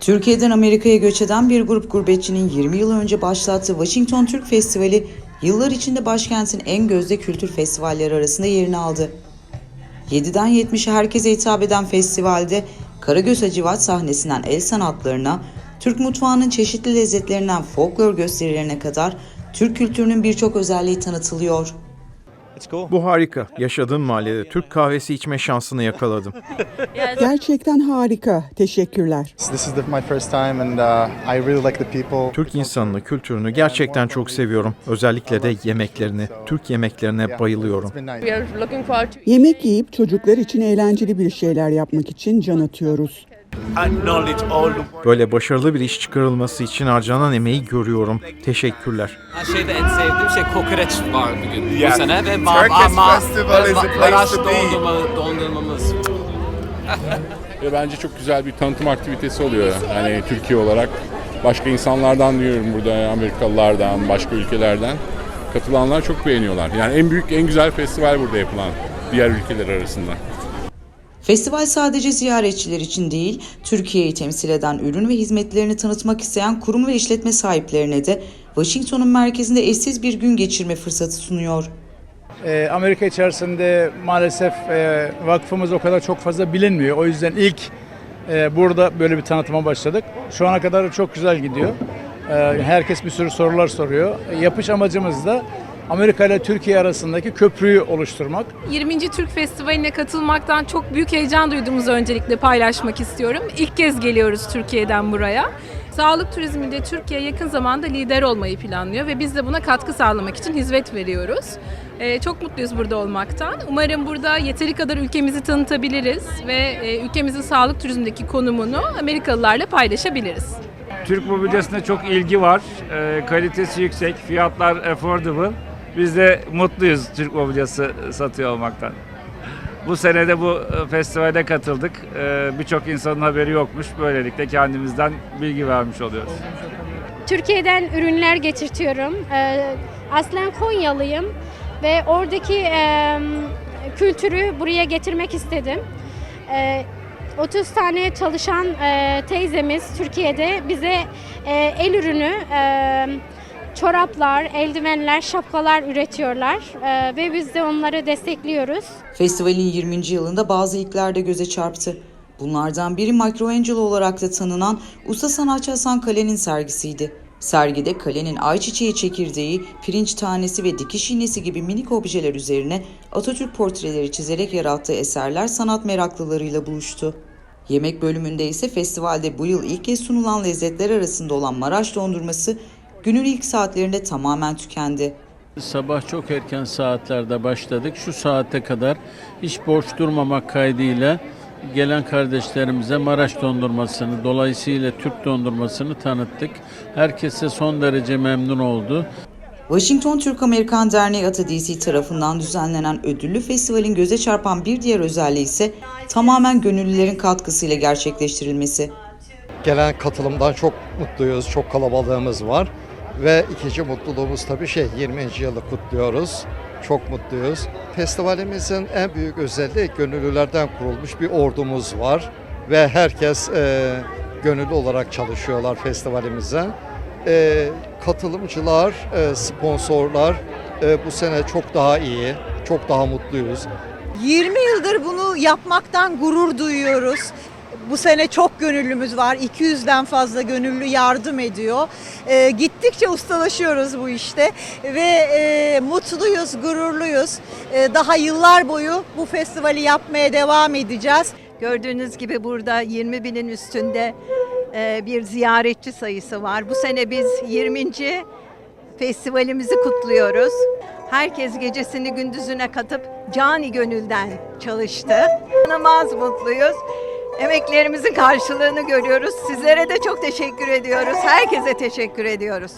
Türkiye'den Amerika'ya göç eden bir grup gurbetçinin 20 yıl önce başlattığı Washington Türk Festivali, yıllar içinde başkentin en gözde kültür festivalleri arasında yerini aldı. 7'den 70'e herkese hitap eden festivalde Karagöz Hacivat sahnesinden el sanatlarına, Türk mutfağının çeşitli lezzetlerinden folklor gösterilerine kadar Türk kültürünün birçok özelliği tanıtılıyor. Bu harika. Yaşadığım mahallede Türk kahvesi içme şansını yakaladım. Gerçekten harika. Teşekkürler. This is the, my first time and I really like the people. Türk insanını, kültürünü gerçekten çok seviyorum. Özellikle de yemeklerini. Türk yemeklerine bayılıyorum. Yemek yiyip çocuklar için eğlenceli bir şeyler yapmak için can atıyoruz. Böyle başarılı bir iş çıkarılması için harcanan emeği görüyorum. Teşekkürler. Ben şeyde en sevdiğim şey kokoreç var bugün Yes. bu sene ve ma ma place Maraş dondurma, dondurmamız. Ve bence çok güzel bir tanıtım aktivitesi oluyor. Yani Türkiye olarak başka insanlardan duyuyorum burada Amerikalılardan, başka ülkelerden. Katılanlar çok beğeniyorlar. Yani en büyük, en güzel festival burada yapılan diğer ülkeler arasında. Festival sadece ziyaretçiler için değil, Türkiye'yi temsil eden ürün ve hizmetlerini tanıtmak isteyen kurum ve işletme sahiplerine de Washington'un merkezinde eşsiz bir gün geçirme fırsatı sunuyor. Ee, Amerika içerisinde maalesef e, vakfımız o kadar çok fazla bilinmiyor. O yüzden ilk e, burada böyle bir tanıtıma başladık. Şu ana kadar çok güzel gidiyor. Ee, herkes bir sürü sorular soruyor. E, Yapış amacımız da Amerika ile Türkiye arasındaki köprüyü oluşturmak. 20. Türk Festivali'ne katılmaktan çok büyük heyecan duyduğumuzu öncelikle paylaşmak istiyorum. İlk kez geliyoruz Türkiye'den buraya. Sağlık turizminde Türkiye yakın zamanda lider olmayı planlıyor ve biz de buna katkı sağlamak için hizmet veriyoruz. Ee, çok mutluyuz burada olmaktan. Umarım burada yeteri kadar ülkemizi tanıtabiliriz ve e, ülkemizin sağlık turizmindeki konumunu Amerikalılarla paylaşabiliriz. Türk mobilyasına çok ilgi var. Ee, kalitesi yüksek, fiyatlar affordable. Biz de mutluyuz Türk mobilyası satıyor olmaktan. Bu sene de bu e, festivale katıldık. Ee, Birçok insanın haberi yokmuş. Böylelikle kendimizden bilgi vermiş oluyoruz. Türkiye'den ürünler getirtiyorum. Ee, aslen Konyalıyım ve oradaki e, kültürü buraya getirmek istedim. Ee, 30 tane çalışan e, teyzemiz Türkiye'de bize e, el ürünü e, çoraplar, eldivenler, şapkalar üretiyorlar E, ve biz de onları destekliyoruz. Festivalin 20. yılında bazı ilkler de göze çarptı. Bunlardan biri Michelangelo olarak da tanınan usta sanatçı Hasan Kale'nin sergisiydi. Sergide kalenin ayçiçeği çekirdeği, pirinç tanesi ve dikiş iğnesi gibi minik objeler üzerine Atatürk portreleri çizerek yarattığı eserler sanat meraklılarıyla buluştu. Yemek bölümünde ise festivalde bu yıl ilk kez sunulan lezzetler arasında olan Maraş dondurması günün ilk saatlerinde tamamen tükendi. Sabah çok erken saatlerde başladık. Şu saate kadar hiç boş durmamak kaydıyla gelen kardeşlerimize Maraş dondurmasını, dolayısıyla Türk dondurmasını tanıttık. Herkese son derece memnun oldu. Washington Türk-Amerikan Derneği Ata DC tarafından düzenlenen ödüllü festivalin göze çarpan bir diğer özelliği ise tamamen gönüllülerin katkısıyla gerçekleştirilmesi. Gelen katılımdan çok mutluyuz. Çok kalabalığımız var. Ve ikinci mutluluğumuz tabii şey 20. yılı kutluyoruz. Çok mutluyuz. Festivalimizin en büyük özelliği gönüllülerden kurulmuş bir ordumuz var. Ve herkes e, gönüllü olarak çalışıyorlar festivalimize. E, katılımcılar, e, sponsorlar e, bu sene çok daha iyi, çok daha mutluyuz. 20 yıldır bunu yapmaktan gurur duyuyoruz. Bu sene çok gönüllümüz var. 200'den fazla gönüllü yardım ediyor. Ee, gittikçe ustalaşıyoruz bu işte ve e, mutluyuz, gururluyuz. Ee, daha yıllar boyu bu festivali yapmaya devam edeceğiz. Gördüğünüz gibi burada 20 binin üstünde e, bir ziyaretçi sayısı var. Bu sene biz 20. festivalimizi kutluyoruz. Herkes gecesini gündüzüne katıp cani gönülden çalıştı. İnanılmaz mutluyuz. Emeklerimizin karşılığını görüyoruz. Sizlere de çok teşekkür ediyoruz. Herkese teşekkür ediyoruz.